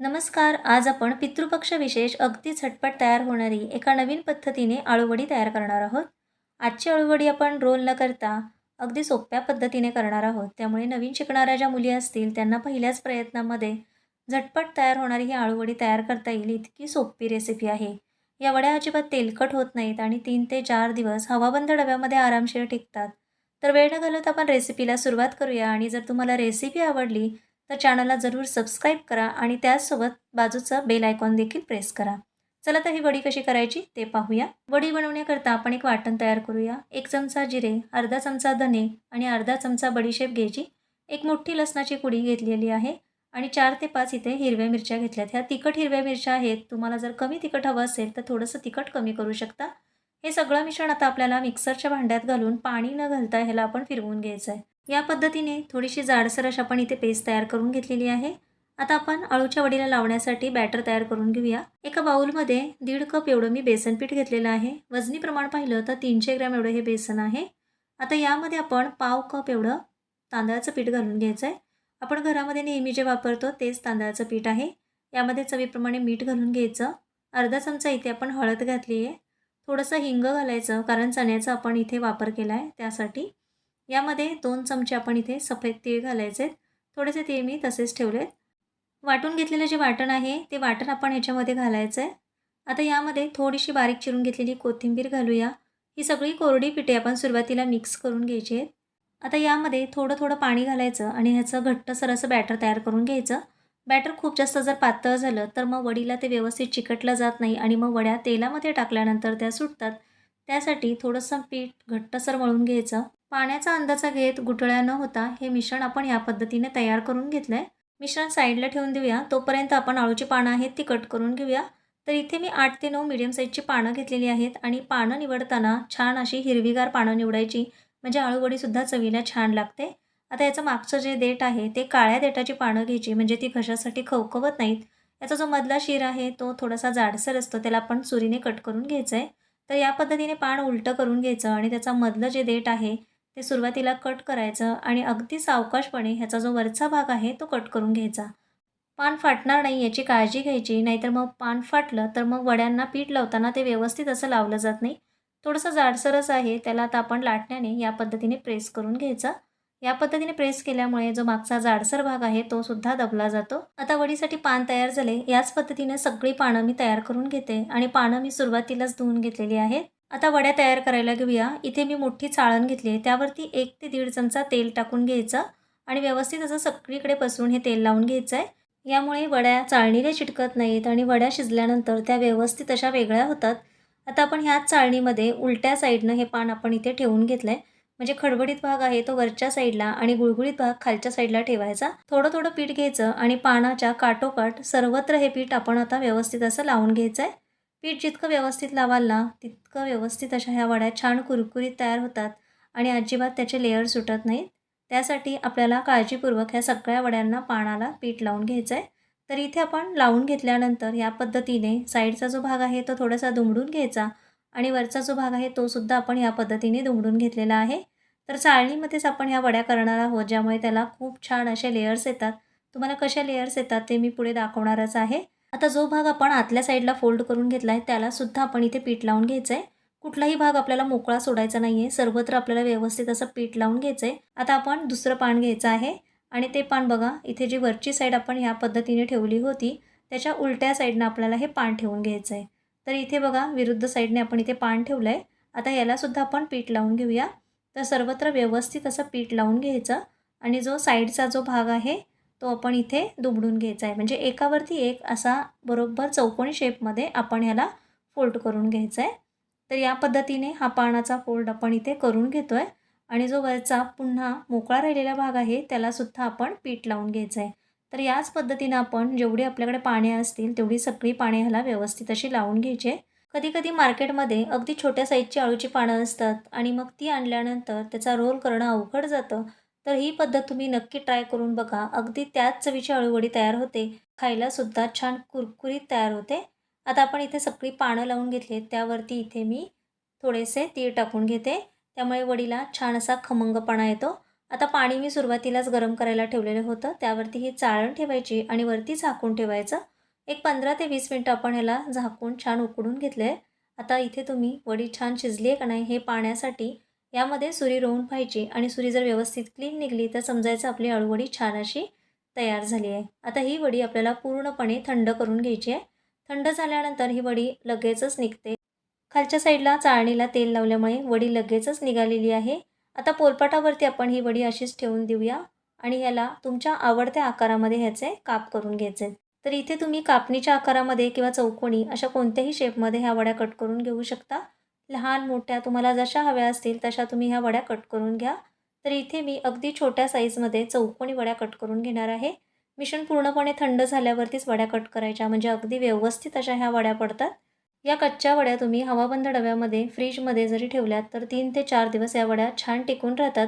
नमस्कार आज आपण पितृपक्ष विशेष अगदी झटपट तयार होणारी एका नवीन पद्धतीने आळूवडी तयार करणार आहोत. आजची आळूवडी आपण रोल न करता अगदी सोप्या पद्धतीने करणार आहोत. त्यामुळे नवीन शिकणाऱ्या ज्या मुली असतील त्यांना पहिल्याच प्रयत्नामध्ये झटपट तयार होणारी ही आळूवडी तयार करता येईल. इतकी सोपी रेसिपी आहे. या वड्या अजिबात तेलकट होत नाहीत आणि तीन ते चार दिवस हवाबंद डब्यामध्ये आरामशीर टिकतात. तर वेळ न घालवता आपण रेसिपीला सुरुवात करूया आणि जर तुम्हाला रेसिपी आवडली तर चॅनलला जरूर सबस्क्राईब करा आणि त्याचसोबत बाजूचा बेल आयकॉन देखील प्रेस करा. चला तर ही वडी कशी करायची ते पाहूया. वडी बनवण्याकरता आपण एक वाटण तयार करूया. एक चमचा जिरे अर्धा चमचा धने आणि अर्धा चमचा बडीशेप घ्यायची. एक मोठी लसणाची कुडी घेतलेली आहे आणि चार ते पाच इथे हिरव्या मिरच्या घेतल्यात. ह्या तिखट हिरव्या मिरच्या आहेत. तुम्हाला जर कमी तिखट हवं असेल तर थोडंसं तिखट कमी करू शकता. हे सगळं मिश्रण आता आपल्याला मिक्सरच्या भांड्यात घालून पाणी न घालता ह्याला आपण फिरवून घ्यायचं आहे या पद्धतीने थोडीशी जाडसर अशी आपण इथे पेस्ट तयार करून घेतलेली आहे. आता आपण अळूच्या वडीला लावण्यासाठी बॅटर तयार करून घेऊया. एका बाउलमध्ये दीड कप एवढं मी बेसन पीठ घेतलेलं आहे. वजनी प्रमाण पाहिलं तर तीनशे ग्रॅम एवढं हे बेसन आहे. आता यामध्ये आपण पाव कप एवढं तांदळाचं पीठ घालून घ्यायचं आहे आपण घरामध्ये नेहमी जे वापरतो तेच तांदळाचं पीठ आहे. यामध्ये चवीप्रमाणे मीठ घालून घ्यायचं. अर्धा चमचा इथे आपण हळद घातली आहे थोडंसं हिंग घालायचं कारण चण्याचा आपण इथे वापर केला आहे त्यासाठी. यामध्ये दोन चमचे आपण इथे सफेद तीळ घालायचे आहेत. थोडेसे तीळ मी तसेच ठेवलेत. वाटून घेतलेलं जे वाटण आहे ते वाटण आपण ह्याच्यामध्ये घालायचं आहे. आता यामध्ये थोडीशी बारीक चिरून घेतलेली कोथिंबीर घालूया. ही सगळी कोरडी पिठे आपण सुरुवातीला मिक्स करून घ्यायची आहेत. आता यामध्ये थोडं थोडं पाणी घालायचं आणि ह्याचं घट्टसर असं बॅटर तयार करून घ्यायचं. बॅटर खूप जास्त जर पातळ झालं तर मग वडीला ते व्यवस्थित चिकटलं जात नाही आणि मग वड्या तेलामध्ये टाकल्यानंतर त्या सुटतात. त्यासाठी थोडंसं पीठ घट्टसर मळून घ्यायचं. पाण्याचा अंदाजा घेत गुठळ्या न होता हे मिश्रण आपण या पद्धतीने तयार करून घेतलं आहे मिश्रण साईडला ठेवून देऊया. तोपर्यंत आपण आळूची पानं आहेत ती कट करून घेऊया. तर इथे मी आठ ते नऊ मिडियम साईजची पानं घेतलेली आहेत आणि पानं निवडताना छान अशी हिरवीगार पानं निवडायची. म्हणजे आळूवडीसुद्धा चवीला छान लागते. आता याचं मागचं जे देठ आहे ते काळ्या देठाची पानं घ्यायची. म्हणजे ती घशासाठी खवखवत नाहीत. याचा जो मधला शिर आहे तो थोडासा जाडसर असतो. त्याला आपण सुरीने कट करून घ्यायचं आहे तर या पद्धतीने पान उलटं करून घ्यायचं आणि त्याचा मधलं जे देठ आहे ते सुरुवातीला कट करायचं आणि अगदी सावकाशपणे ह्याचा जो वरचा भाग आहे तो कट करून घ्यायचा. पान फाटणार नाही याची काळजी घ्यायची नाहीतर मग पान फाटलं तर मग वड्यांना पीठ लावताना ते व्यवस्थित असं लावलं जात नाही. थोडंसं जाडसरच आहे त्याला आता आपण लाटण्याने या पद्धतीने प्रेस करून घ्यायचा. या पद्धतीने प्रेस केल्यामुळे जो मागचा जाडसर भाग आहे तो सुद्धा दबला जातो. आता वडीसाठी पान तयार झाले याच पद्धतीने सगळी पानं मी तयार करून घेते आणि पानं मी सुरुवातीलाच धुवून घेतलेली आहेत. आता वड्या तयार करायला घेऊया. इथे मी मोठी चाळण घेतली आहे. त्यावरती एक ते दीड चमचा तेल टाकून घ्यायचं आणि व्यवस्थित असं सगळीकडे पसरून हे तेल लावून घ्यायचं आहे यामुळे वड्या चाळणीला चिटकत नाहीत आणि वड्या शिजल्यानंतर त्या व्यवस्थित अशा वेगळ्या होतात. आता आपण ह्याच चाळणीमध्ये उलट्या साईडनं हे पान आपण इथे ठेवून घेतलं आहे म्हणजे खडबडीत भाग आहे तो वरच्या साईडला आणि गुळगुळीत भाग खालच्या साईडला ठेवायचा. थोडं थोडं पीठ घ्यायचं आणि पानाच्या काटोकाट सर्वत्र हे पीठ आपण आता व्यवस्थित असं लावून घ्यायचं आहे पीठ जितकं व्यवस्थित लावाल ना तितकं व्यवस्थित अशा ह्या वड्या छान कुरकुरीत तयार होतात आणि अजिबात त्याचे लेअर सुटत नाहीत. त्यासाठी आपल्याला काळजीपूर्वक ह्या सगळ्या वड्यांना पानाला पीठ लावून घ्यायचं आहे तर इथे आपण लावून घेतल्यानंतर या पद्धतीने साईडचा जो भाग आहे तो थोडासा दुमडून घ्यायचा आणि वरचा जो भाग आहे तो सुद्धा आपण ह्या पद्धतीने दुमडून घेतलेला आहे. तर चाळणीमध्येच आपण ह्या वड्या करणार आहोत ज्यामुळे त्याला खूप छान असे लेयर्स येतात. तुम्हाला कशा लेयर्स येतात ते मी पुढे दाखवणारच आहे. आता जो भाग आपण आतल्या साईडला फोल्ड करून घेतला आहे त्यालासुद्धा आपण इथे पीठ लावून घ्यायचं आहे कुठलाही भाग आपल्याला मोकळा सोडायचा नाही आहे सर्वत्र आपल्याला व्यवस्थित असं पीठ लावून घ्यायचं आहे आता आपण दुसरं पान घ्यायचं आहे. आणि ते पान बघा इथे जी वरची साईड आपण ह्या पद्धतीने ठेवली होती त्याच्या उलट्या साईडनं आपल्याला हे पान ठेवून घ्यायचं आहे तर इथे बघा विरुद्ध साईडने आपण इथे पान ठेवलं आहे आता यालासुद्धा आपण पीठ लावून घेऊया. तर सर्वत्र व्यवस्थित असं पीठ लावून घ्यायचं. आणि जो साईडचा जो भाग आहे तो आपण इथे दुमडून घ्यायचा आहे. म्हणजे एकावरती एक असा बरोबर चौकोनी शेपमध्ये आपण ह्याला फोल्ड करून घ्यायचा आहे. तर या पद्धतीने हा पानाचा फोल्ड आपण इथे करून घेतो आहे आणि जो वरचा पुन्हा मोकळा राहिलेला भाग आहे त्यालासुद्धा आपण पीठ लावून घ्यायचं आहे. तर याच पद्धतीनं आपण जेवढी आपल्याकडे पाणी असतील तेवढी सगळी पाणी ह्याला व्यवस्थित अशी लावून घ्यायची आहे. कधी कधी मार्केटमध्ये अगदी छोट्या साईजची आळूची पानं असतात आणि मग ती आणल्यानंतर त्याचा रोल करणं अवघड जातं. तर ही पद्धत तुम्ही नक्की ट्राय करून बघा. अगदी त्याच चवीची अळूवडी तयार होते. खायलासुद्धा छान कुरकुरीत तयार होते. आता आपण इथे सगळी पानं लावून घेतली त्यावरती इथे मी थोडेसे तीळ टाकून घेते. त्यामुळे वडीला छान असा खमंगपणा येतो. आता पाणी मी सुरुवातीलाच गरम करायला ठेवलेलं होतं. त्यावरती ही चाळण ठेवायची आणि वरती झाकून ठेवायचं. एक पंधरा ते वीस मिनटं आपण ह्याला झाकून छान उकडून घेतलं आहे आता इथे तुम्ही वडी छान शिजली आहे का नाही हे पाण्यासाठी यामध्ये सुरी रोवून पाहिजे आणि सुरी जर व्यवस्थित क्लीन निघली तर समजायचं आपली अळूवडी छान अशी तयार झाली आहे. आता ही वडी आपल्याला पूर्णपणे थंड करून घ्यायची आहे. थंड झाल्यानंतर ही वडी लगेचच निघते. खालच्या साईडला चाळणीला तेल लावल्यामुळे वडी लगेचच निघालेली आहे. आता पोलपाटावरती आपण ही वडी अशीच ठेवून देऊया आणि ह्याला तुमच्या आवडत्या आकारामध्ये ह्याचे काप करून घ्यायचे. तर इथे तुम्ही कापणीच्या आकारामध्ये किंवा चौकोनी अशा कोणत्याही शेपमध्ये ह्या वड्या कट करून घेऊ शकता. लहान मोठ्या तुम्हाला जशा हव्या असतील तशा तुम्ही ह्या वड्या कट करून घ्या. तर इथे मी अगदी छोट्या साईजमध्ये चौकोनी वड्या कट करून घेणार आहे. मिश्रण पूर्णपणे थंड झाल्यावरतीच वड्या कट करायच्या म्हणजे अगदी व्यवस्थित अशा ह्या वड्या पडतात. या कच्च्या वड्या तुम्ही हवाबंद डब्यामध्ये फ्रीजमध्ये जरी ठेवल्यात तर तीन ते चार दिवस या वड्या छान टिकून राहतात.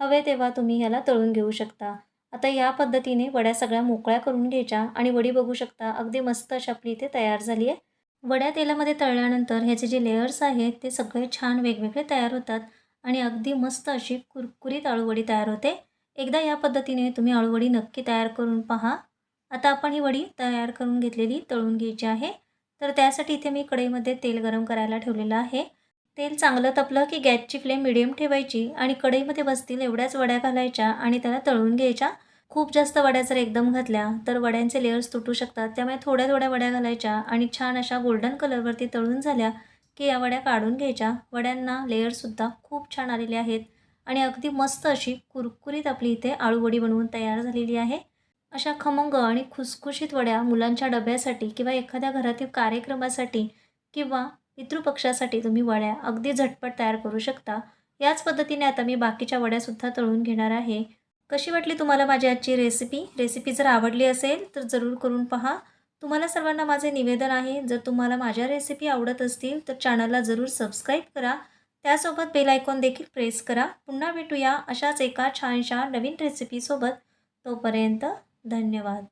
हवे तेव्हा तुम्ही ह्याला तळून घेऊ शकता. आता या पद्धतीने वड्या सगळ्या मोकळ्या करून घ्यायच्या आणि वडी बघू शकता अगदी मस्त अशी आपली इथे तयार झाली आहे. वड्या तेलामध्ये तळल्यानंतर ह्याचे जे लेयर्स आहेत ते सगळे छान वेगवेगळे तयार होतात आणि अगदी मस्त अशी कुरकुरीत आळूवडी तयार होते. एकदा या पद्धतीने तुम्ही आळूवडी नक्की तयार करून पहा. आता आपण ही वडी तयार करून घेतलेली तळून घ्यायची आहे. तर त्यासाठी इथे मी कढईमध्ये तेल गरम करायला ठेवलेलं आहे. तेल चांगलं तपलं की गॅसची फ्लेम मिडियम ठेवायची आणि कढईमध्ये बसतील एवढ्याच वड्या घालायच्या आणि त्याला तळून घ्यायच्या. खूप जास्त वड्या जर एकदम घातल्या तर वड्यांचे लेअर्स तुटू शकतात. त्यामुळे थोड्या थोड्या वड्या घालायच्या आणि छान अशा गोल्डन कलरवरती तळून झाल्या की या वड्या काढून घ्यायच्या. वड्यांना लेअर्ससुद्धा खूप छान आलेले आहेत आणि अगदी मस्त अशी कुरकुरीत आपली इथे आळूवडी बनवून तयार झालेली आहे. अशा खमंग आणि खुसखुशीत वड्या मुलांच्या डब्यासाठी किंवा एखाद्या घरातील कार्यक्रमासाठी किंवा पितृपक्षासाठी तुम्ही वड्या अगदी झटपट तयार करू शकता. याच पद्धतीने आता मी बाकीच्या वड्यासुद्धा तळून घेणार आहे. कशी वाटली तुम्हाला माझी आजची रेसिपी रेसिपी जर आवडली असेल तर जरूर करून पहा. तुम्हाला सर्वांना माझे निवेदन आहे जर तुम्हाला माझ्या रेसिपी आवडत असतील तर चॅनलला जरूर सबस्क्राईब करा. त्यासोबत बेल आयकॉन देखील प्रेस करा. पुन्हा भेटूया अशाच एका छानशा नवीन रेसिपीसोबत तोपर्यंत धन्यवाद.